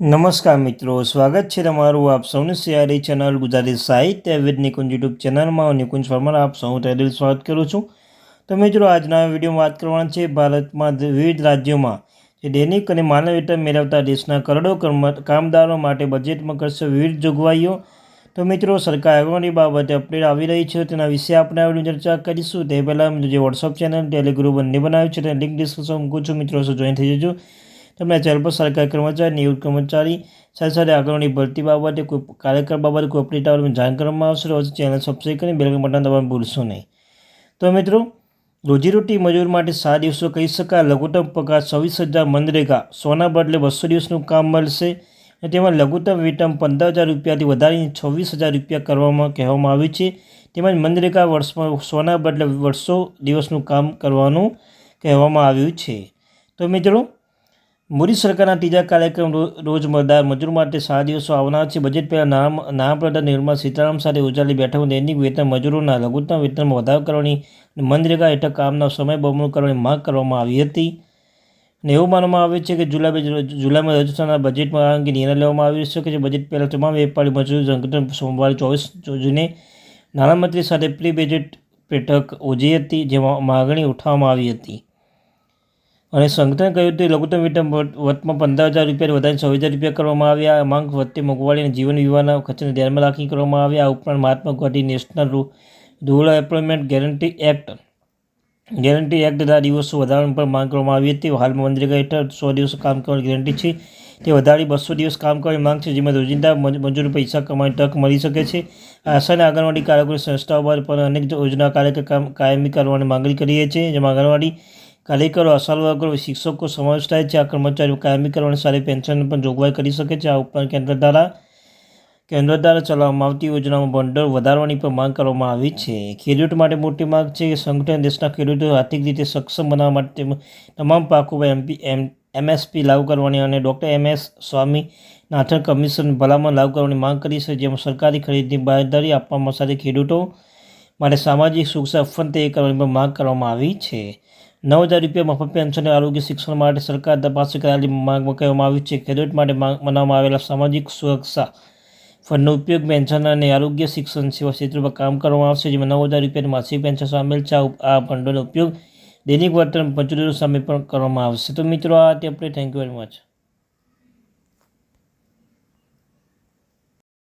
નમસ્કાર મિત્રો, સ્વાગત છે તમારું આપ સૌની સિયારી ચેનલ ગુજરાતી સાહિત્ય વિદ નિકુંજ યુટ્યુબ ચેનલમાં. હું નિકુંજ પરમાર, આપ સૌ તહેદિલ સ્વાગત કરું છું. તો મિત્રો, આજના વિડીયોમાં વાત કરવાના છે ભારતમાં વિવિધ રાજ્યોમાં જે દૈનિક અને માનવ વેતન મેળવતા દેશના કરોડો કામદારો માટે બજેટમાં કરશે વિવિધ જોગવાઈઓ. તો મિત્રો, સરકાર આગળની બાબતે અપડેટ આવી રહી છે. તેના વિશે આપણે આ વીડિયો ચર્ચા કરીશું. તે પહેલાં જે વોટ્સઅપ ચેનલ ટેલિગ્રુપ બંને બનાવ્યું છે, તેને લિંક ડિસ્કશન મૂકું છું. મિત્રો જોઈન થઈ જજો. તમને ચેનલ પર સરકારી કર્મચારી નિવૃત્ત કર્મચારી સાથે સાથે આગળની ભરતી બાબતે કોઈ કાર્યક્રમ બાબતે કોઈ અપડેટ આવે જાણ કરવામાં આવશે, રોજ ચેનલ સબસ્ક્રાઈબ કરીને બેલ બટન દબાવવાનું ભૂલશો નહીં. તો મિત્રો, રોજીરોટી મજૂર માટે સાત દિવસો કહી શકાય. લઘુત્તમ પગાર છવ્વીસ હજાર મનરેગા, સોના બદલે બસો દિવસનું કામ મળશે અને તેમાં લઘુત્તમ વેતન પંદર હજાર રૂપિયાથી વધારીને છવ્વીસ હજાર રૂપિયા કરવામાં કહેવામાં આવ્યું છે. તેમજ મનરેગા વર્ષમાં સોના બદલે વર્ષો દિવસનું કામ કરવાનું કહેવામાં આવ્યું છે. તો મિત્રો મોદી સરકારના ત્રીજા કાર્યક્રમ રોજમદાર મજૂર માટે સાત દિવસો આવનાર છે. બજેટ પહેલાં નાણાં નાણાપ્રધાન નિર્મલા સીતારામન સાથે યોજાયેલી બેઠકમાં દૈનિક વેતન મજૂરોના લઘુત્તમ વેતનમાં વધારો કરવાની મનરેગા હેઠળ કામના સમય બમણું કરવાની માંગ કરવામાં આવી હતી. અને એવું માનવામાં આવે છે કે જુલાઈ જુલાઈમાં રજૂ બજેટમાં આ અંગે નિર્ણય લેવામાં આવી શકે છે બજેટ પહેલાં તમામ વેપારી મજૂર સંગઠન સોમવારે ચોવીસ જૂને નાણામંત્રી સાથે પ્રી બજેટ બેઠક યોજી હતી, જેમાં માગણી ઉઠાવવામાં આવી હતી. અને સંગઠને કહ્યું કે લઘુત્તમ વેતન વટ- વટમાં પંદર હજાર રૂપિયા વધારીને છવ્વીસ હજાર રૂપિયા કરવામાં આવ્યા. આ માંગ વધતી મોંઘવારી અને જીવન વીમાના ખર્ચને ધ્યાનમાં રાખી કરવામાં આવ્યા આ ઉપરાંત Mahatma Gandhi national rural employment guarantee act guarantee act દ્વારા દિવસો વધારવાની પણ માંગ કરવામાં આવી હતી. હાલમાં મનરેગા હેઠળ સો દિવસ કામ કરવાની ગેરંટી છે. તે વધારી બસો દિવસ કામ કરવાની માંગ છે, જેમાં રોજિંદા મજ- મજૂર પૈસા કમાવાની તક મળી શકે છે. આશા અને આંગણવાડી કાર્યકરો સંસ્થાઓ પર પણ અનેક યોજના કાર્યક્રમ કાયમી કરવાની માંગણી કરીએ છીએ જેમાં આંગણવાડી કાર્યકરો વર્કરો શિક્ષકો સમાવેશ થાય છે. આ કર્મચારીઓ કાયમી કરવાની સારી પેન્શન પણ જોગવાઈ કરી શકે છે. આ ઉપરાંત કેન્દ્ર દ્વારા કેન્દ્ર દ્વારા ચલાવવામાં આવતી યોજનામાં ભંડોળ વધારવાની પણ માંગ કરવામાં આવી છે. ખેડૂત માટે મોટી માંગ છે કે સંગઠન દેશના ખેડૂતો આર્થિક રીતે સક્ષમ બનાવવા માટે તમામ પાકો એમપી, એમ, એમએસપી લાગુ કરવાની અને doctor M S Swaminathan commission ભલામણ લાગુ કરવાની માંગ કરી છે. જેમાં સરકારી ખરીદની બાંયધરી આપવામાં સાથે ખેડૂતો માટે સામાજિક સુરક્ષા ફંડ તૈયાર કરવાની પણ માંગ કરવામાં આવી છે. નવ હજાર રૂપિયા મફત પેન્શન અને આરોગ્ય શિક્ષણ માટે સરકાર તપાસ કરાયેલી માંગમાં કહેવામાં આવી છે. ખેડૂત માટે માંગ બનાવવામાં આવેલા સામાજિક સુરક્ષા ફંડનો ઉપયોગ પેન્શન અને આરોગ્ય શિક્ષણ સેવા ક્ષેત્ર પર કામ કરવામાં આવશે, જેમાં નવ હજાર રૂપિયાની માસિક પેન્શન સામેલ છે. આ ફંડોનો ઉપયોગ દૈનિક વર્તન પંચોતેર સામે પણ કરવામાં આવશે. તો મિત્રો, આ તે થેન્ક યુ વેરી મચ